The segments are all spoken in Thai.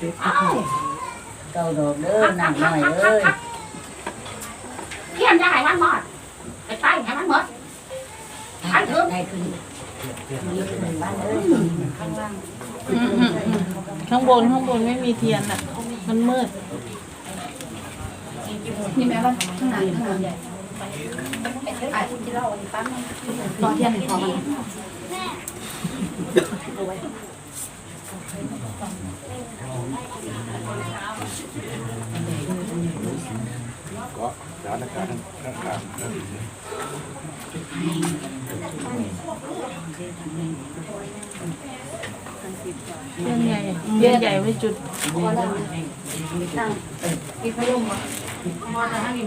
จุดเอ้าเก้าดอกเด้อน้ำหน่อยเอ้ยเทียนจะให้มันหมดไอ้ไส้ให้มันหมดให้ขึ้นให้ขึ้นยืนบ้านเอ้ยข้างล่างอืมอืมอืมข้างบนข้างบนไม่มีเทียนอะ มันมืดนี่แม่ว่าข้างหน้าข้างหลังรอเทียนหนึ่งพอมันก็สถานการณ์ข้างๆเทียนใหญ่เทียนใหญ่ไว้จุดกินขนมมอจะให้กินมะ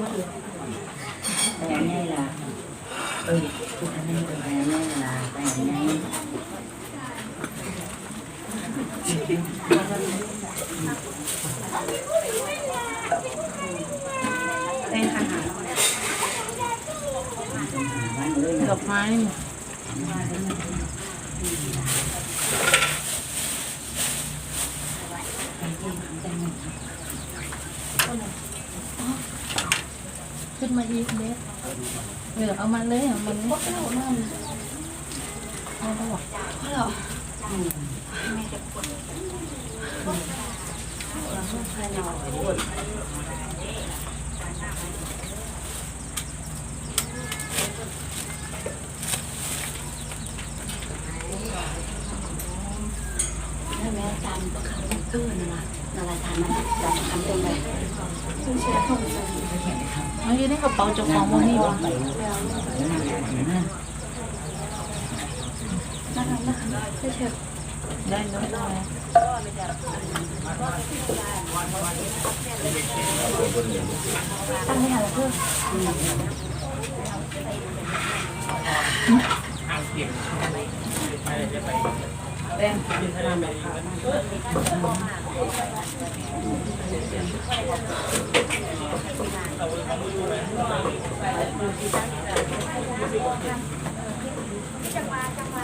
เขือแต่แม่ล่ะเอ้ยทุกท่านนี่เป็นแม่แม่ล่ะแต่แม่เต้น อาหารบ้านเอ้ยดอกไม้ขึ้นมาอีกเด็กเออเอามาเลยเอามันไม่เอามาเอาไปหรอ แม่จำตัวคำมันตื้นนะนาลาทานมันจำคำตรงไหนซึ่งเชียร์ส่งเลยเอาอยู่ในกระเป๋าเจ้าของมันนี่วะนะคะนะคะเชียร์ ได้เลยได้ตั้งไม่ทันแล้วเพื่อนจังหวะจังหวะ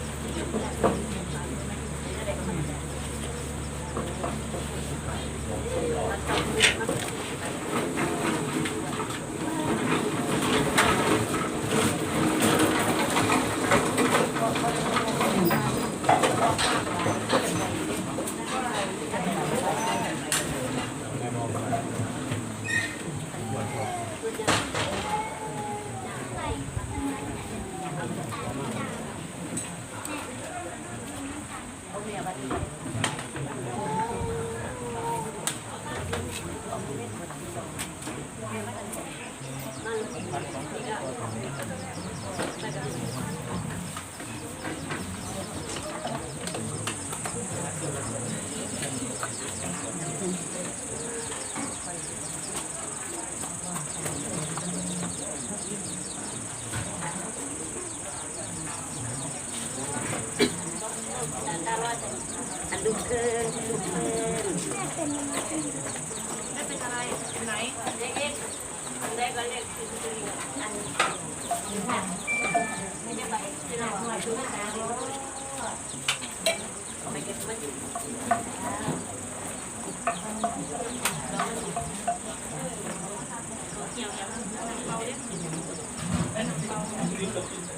ลุกขึ้นลุกขึ้นไม่เป็นอะไรไหนเล็กๆอันแรกก็เล็กคืออันไม่ได้ไปที่เราหน่วยชุดนะไม่เก็บมันอยู่เกี่ยวกับเราเนี่ย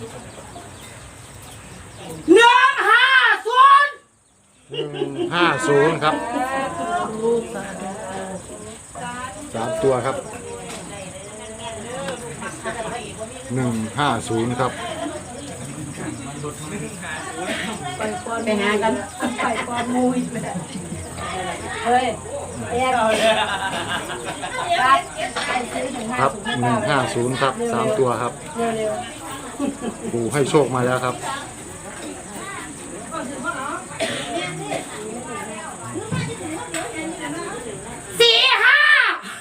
งห้าศูนย์หนึ่งห้าศูนย์ครับลูกสาธุสามตัวครับหนึ่งห้าศูนย์ครับ ไปหากันไปก้อนมูอีกเลยเฮ้ยแยกไปซื้อถึงห้าครับสิบหนึ่งห้าศูนย์ครับสามตัวครับ เร็ว ปู่ให้โชคมาแล้วครับ สี่ห้า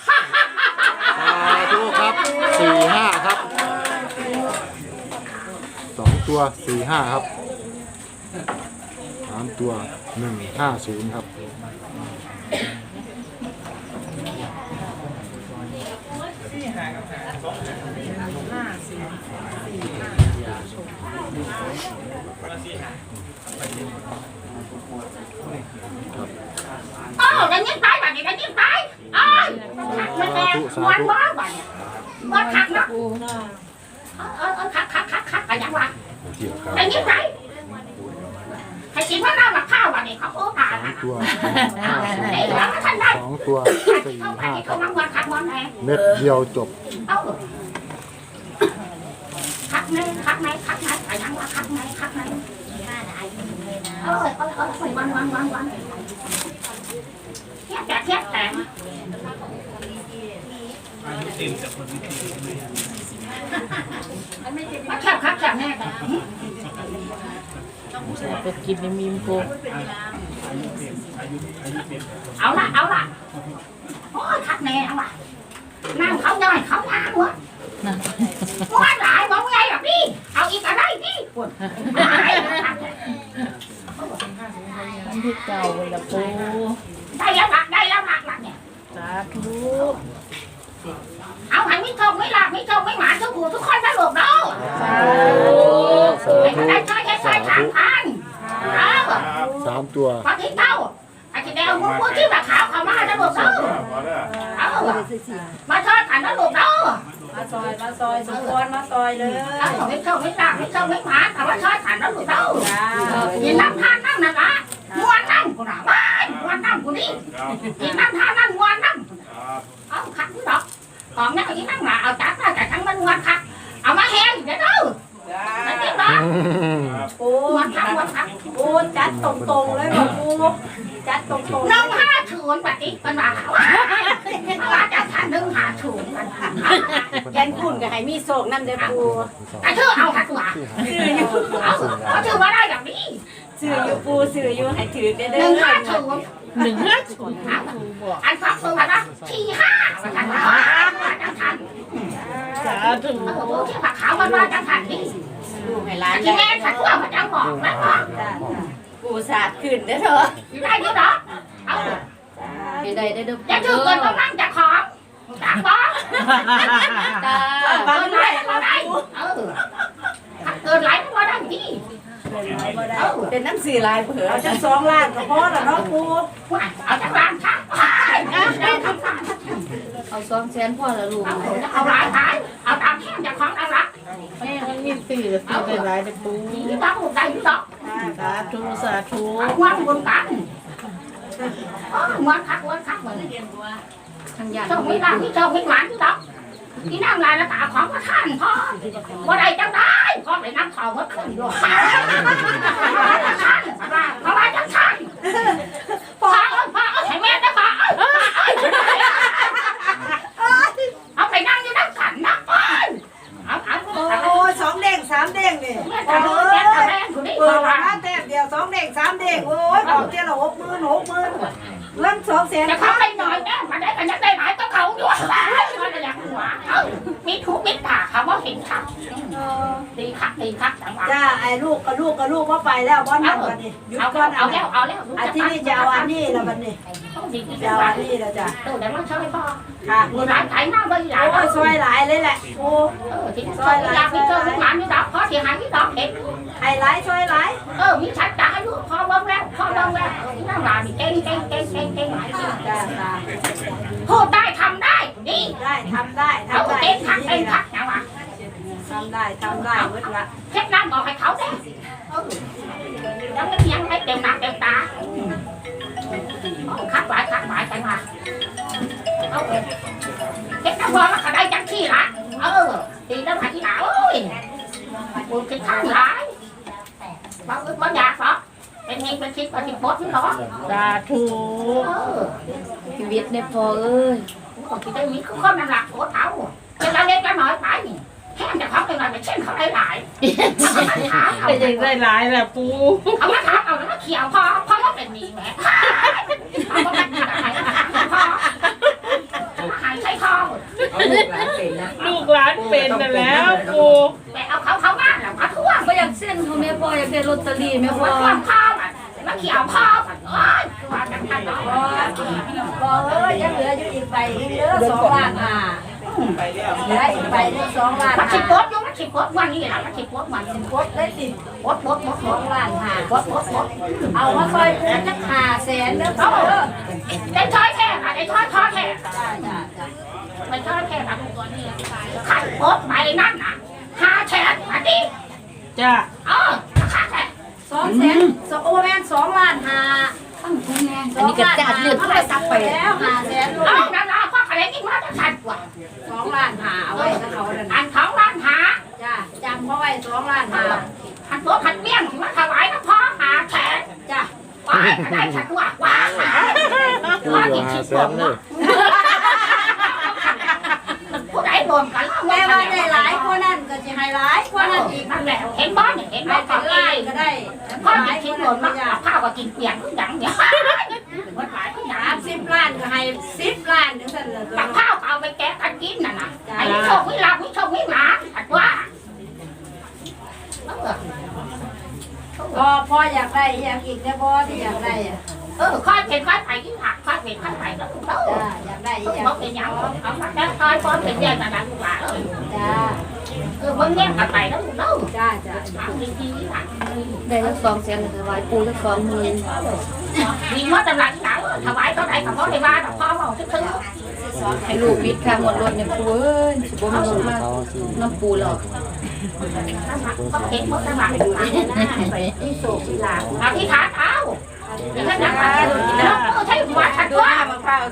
สาธุครับสี่ห้าครับสองตัวสี่ห้าครับสามตัวหนึ่งห้าศูนย์ครับ เออได้ยินไปแบบนี้ได้ยินไปเอ้ยมันแดงวันว้าวันเนี่ยวันคักเนาะเออเออเออคักคักคักคักอะไรอย่างวะเที่ยวครับได้ยินไปให้กินว่าน้ำกับข้าววันนี้เขาโอ้ตายสองตัวห้าศูนไอ้ย์เหลือก็ท่านได้สองตัวสี่เข้าไปห้าที่ครัเขาบน้ำวันคักวันไหนเม็ดเดียวจบเอ้าคักไหนคักไหนคักไหนอะไรอย่างวะคักไหนคักไหน เออเออเออวันวันวันวันเทียบแต่เทียบแต่มาแคบคักแคบแน่แต่ก็กินในมีมโกเอาละเอาละโอ้ยคักแน่เอาละนั่งเขาย่อยเขาหางวะว่าหลายบอกไงแบบนี้เอาอีกอะไรนี่ปวด อันที่เก่าละปูได้แล้วหลักได้แล้วหลักหลักเนี่ย สาธุเอาให้ไม่โชคไม่หลักไม่โชคไม่หมาทุกผู้ทุกคนสรุปเนาะสาธุสาไอ้ธุได้ช่วยได้ช่วยสามพันเอาสามตัวพอที่เต้าไอ้ที่เดียวมึงพูดที่แบบขาวเขามาสรุปเนาะเอามาช่วยกันสรุปเนาะมาซอยมาซอยสมควรมาซอยเลยเอาไม่โชคไม่หลักไม่โชคไม่หมาแต่ว่าช่วยกันสรุปเนาะจ้ากินน้ำทานนั่งนั่นละมว นนั่งกูน่ะว้ายมวนนั่งกูนี่กินน้ำท่านนั่งมวนนั่งเอาขัดกูดอกของนั่งอีนั่งละเอาจัดมาแต่ทั้งมันมวนคักเอามาแห้งเดี๋ยวด้อนั่นเองเนาะปูมวนคักมวนคักปูจัดตรงๆเลยบอกปูจัดตรงๆหนึ่งห้าศูนปฏิปันว่าว้ายว่าจะทันนึงห้าศูนยันแกนคุณกับให้มีโศกนั่นเด้อปูไอ้เธอเอาขัดตัวซื้ออยู่เอาเขาถือว่า ได้แบบนี้ซื้ออยู่ปูซื้ออยู่ให้ถือเด้อหเด้นึ่งห้าอศูนย์หนึ่งห้าศูนย์ปูบอกอันสองตัวนะที่ห้าสักกันว่าจังทันสาธุเออที่ผักขาวมันว่าจังทันนี่ลูกให้ร้านที่แม่ขัดตัวมันจังบอกนะปูสาดขึ้นเด้อเถอะอยู่ได้อยู่ดอกเอาให้ได้ได้เด้ออย่าถือเกินกำลังจะของจากบ้านจ้าเกินไรก็ได้เออเกินไรก็ได้ที่ เออเป็นน้ำสื่อลายเผื่อเอาจังสองล้านก็พอแล้วเนาะปูเอาจากร้านข้างเอาทำการเอาสองแสนพอแล้วลูกเอาหลายขายเอาตามแค่จะของเอาละแม่มันมีสี่กับสี่หลายๆแต่ปูนี่ต้องหุบได้อยู่ดอกสาธุสาธุเอาวันบนกันวันคักวันคักเหมือนทางยานเจ้าไม่ได้ที่เจ้าไม่หวานอยู่ดอกที่นั่งลายแล้วตาของพระท่านพ่อว่าใดจังได้ พ่อไปนั่งเข่าวัดขึ้นด้วยเพราะว่าจังทันพ่อเอ้ยพ่อเอ้ยให้แม่ได้พ่อเอ้ยเอาไปนั่งอยู่นั่งขันนะเอ้ยเอาเอาโอ้ยสองเด้งสามเด้งนี่แม่ตาแม่ตาแม่คนนี้เปิดว่ามาแต้มเดียวสองเด้งสามเด้งโอ้ยบอกเจ้าละหกหมื่นหกหมื่นเงินสองแสนจะเขาไจังหวะจ้าไอ้ลูกกับลูกกับลูกว่าไปแล้วบ้านนั่นบัดนี้หยุดเอาก่อนเอาเอาแล้วเอาแล้วอันที่นี่จะเอาอันนี้แล้วบัดนี้ต้องดีจะจะเอาเอาอันนี้แล้วจ้ะเออเดี๋ยวมันช่วยพ่อค่ะมือหลายไถหน้าใบใหญ่โอ้ยซอยหลายเลยแหละโอ้เออที่ซอยอยากมีเจอมีหมามีดอกพอเสียหายมีดอกเห็นไอ้หลายซอยหลายเออมีชัดจ่ายลูกพอบ้างแล้วพอบ้างแล้วที่นั่งหลานเก่งเก่งเก่งเก่งเก่งหลายจ้าจ้าพูดได้ทำได้ดีได้ทำได้เอาทำได้เก่งทักดีเก่งนะทักจังหวะทำได้ทำได้เวลาเช็ดน้ำบอกให้เขาได้เออยังไม่ยังให้เต็มหน้าเต็มตาคักหลายคักหลายไปมาเอาเช็ดน้ำบอกแล้วก็ได้จังขี้ละเออดีแล้วหาที่หนาเอ้ยบุญคือข้างหลายบางบางยิงเป็นชิดปฏิบัตินี่เนาะสาธุเออชีวิตเนี่ยพอเอ้ยก็คิดได้มีคือคนนั่นหลักโอ้เเขาเป็นอะไรเป็นเช่นเขาหลายๆถามเอาเป็นยังได้หลายแหละปูเอามาถามเอาแล้วมาเขียวพอพอว่าเป็นมีแหมเอามาเป็นอะไรพอหายใช้คอเอาลูกหลานเป็นนะลูกหลานเป็นน่ะแล้วปูไปเอาเขาเขาบ้านแล้วมาท่วงก็อยากเส้นเขาแม่พ่ออยากได้ลอตเตอรี่แม่พ่อมาท่วงข้าวอะมาเขียวข้าวอะเอ้ยว่ากันทันเนาะบอเอ้ยยังเหลืออยู่อีกใบอีกเหลือสองล้านออี กใบหนึงสองล้านมันห้าฉิบปดอยู่มันฉิบปดวันนี้แหละมันฉิบปดวันฉิบปดได้ติดปดปดปดสองล้านห้าปดปดปดเอามาซอยปูจักห้าแสนเด้อเอาเด้อได้ช้อยแท้ค่ะได้ช้อยช้อยแท้จ้าจ้าจ้าไม่ช้อยแท้ค่ะขัดปดไปนั่นน่ะห้าแฉกอันนี้จ้าเออขาดแท้สองแสนสองโอแมนสองล้านห้าตั้งคุณแม่อันนี้ก็จัดเลือดเขาเข้าไปไปซัซับบไปไปแล้วห้าแสนลูกเอานั่นละพ่ออะไรกินมา จะขัดกว่าสองล้านห้าเอาไว้ถ้าเขาเดินอันของร้านหาจ้าจำเขาไว้สองล้านห้าอันตัวขัดเมี่ยงมาถวายนะพ่อหาแฉกจ้าว้ายก็ได้ขัดว่าว้าปูพ่ออยู่ที่หาคิดแสบอนกเลเนาะยผู้ใดโดนกันแม่ว่าได้หลายกว่านั้นก็จะให้หลายกว่านั้นอีกนั่นแหละเห็นบ้านเห็นไปบ้านเป็ก็นไล่ล้านก็ได้พ่อหลาที่ยคิคดนโดนั้นนไม่มากยากข้าวก็กินเปียกทุกอย่างเนี่ยมันหลายทุกอย่าง สามสิบล้านก็ให้สิบล้านถึงสั่นเลยกับข้าวเอาไปแกะกันกินน่ะนะไอ้โชควิลาวิโชควิลาอัดว่าพอพออยากได้อยากอีกได้พอที่อยากได้อะเออค่อยเป็นค่อยไปที่ผักค่อยเป็นค่อยไปแล้วลูกเต้าจ้าอยากได้อยากเขาเป็นยังเอามาแค่ค่อยพอเป็นแยกกันนะลูกหลานจ้าเออเบิ่งแยกกันไปแล้วลูกเต้าจ้าจ้าถามดีๆค่ะได้ทั้งสองแสนเลยถวายปูทั้งสองหมื่นมีว่าจะหลังหลัง ถวายเท่าไหร่กับพ่อในบ้านพ่อบอกซื้อให้ลูกวิทย์ค่าหมดรถเนี่ยปูเอ้ยสิบ่มีเงินมาน้ำปูหรอกเขาเห็นหมดทั้งหลังไปที่โศกที่ลาเอาที่ขาเท้าอย่างนั้นนะแล้วก็ใช้หัวชัดว่าว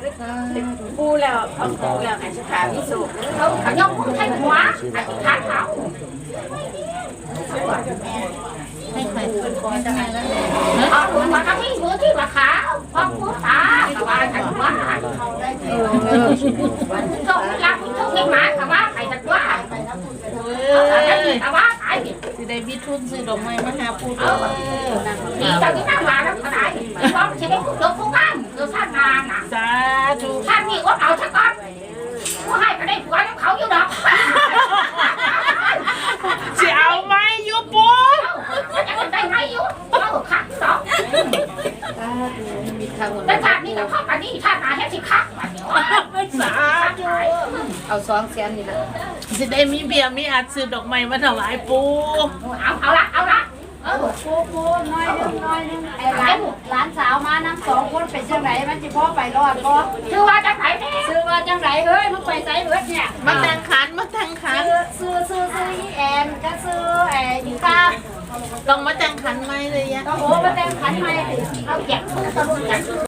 ปูแล้วเอาปูแล้วให้สุขาพิสูจน์เขาขยมใช้หัวอธิษฐาเท้า ให้ใครเป็นคนจะให้แล้วแหละเอาหัวมาทำที่มือที่ราคาพ่อพูดตาสบายกันว่าเออเออโชคลาภโชคให้หมาแต่ว่าใครจะว่าเว้แต่ว่าขายผิดสิได้มีทุนซื้อดอกไม้มาหาปูเด้อนี่ตอนนี้นั่งมาแล้วก็ได้เพราะมันจะได้ผู้ยกผู้งานคือท่านนานน่ะสาธุท่านนี่ว่าเอาชักก่อนผู้ให้ก็ได้ผัวน้ำเขาอยู่ดอก สิเอาไหมอยูปู ยังได้ไม่อยู่เอาขัดดอก มีค่าหมดรแต่ถชาตินี้กับพ่อกันนี่ชาตินาแค่สิคักวันเดียวสาธุเอาสองแสนนี่ละสิได้มีเบียร์มีอัดซื้อดอกไม้มาถวายปูเอาเอาละเอาละเออปูปูน้อยนึงน้อยนึงไอ้หลานหลานสาวมานั่งสองคนเป็นจังไหนมันจะพ่อไปรอดบ่ชื่อว่าจะไหนแน่ซื้อว่าจังไหนเฮ้ยมึงไปไสเบิดเนี่ยมาแต่งขันมาแต่งขันซื้อซื้อซื้ออีแอนก็ซื้อไอ้อีตา ลองมาแต่งขันไหมเลยยะ โอ้มาแต่งขันใหม่เอาแก็บมือตะลุยกัน